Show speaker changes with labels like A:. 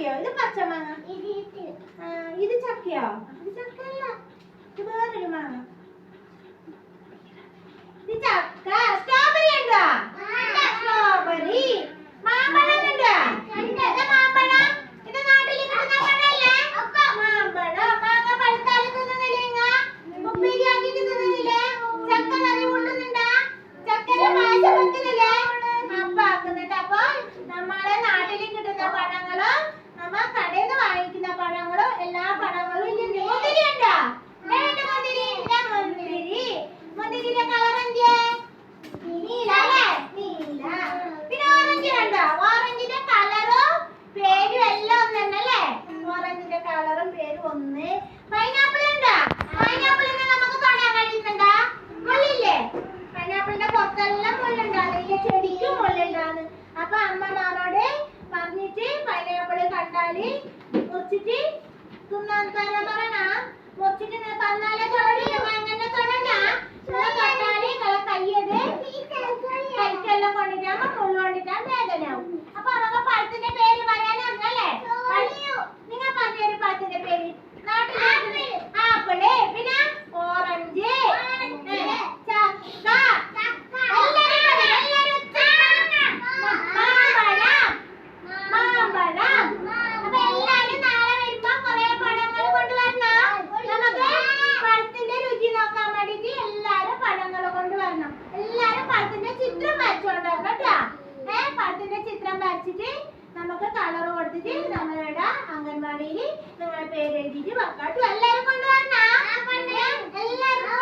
A: ചക്കയോ? ഇത് പച്ചമാങ്ങ? ഇത് ചക്കയോ? ഇത് ചക്കയല്ല. కట్టాలి వచ్చిటి తున్నంతరమరణ వచ్చిటి നമുക്ക് കളർ കൊടുത്തിട്ട് നമ്മളുടെ അംഗൻവാടിയിൽ നിങ്ങളെ പേരെഴുതിയിട്ട് വെക്കാട്ടു. എല്ലാരും കൊണ്ടുവരണ? എല്ലാരും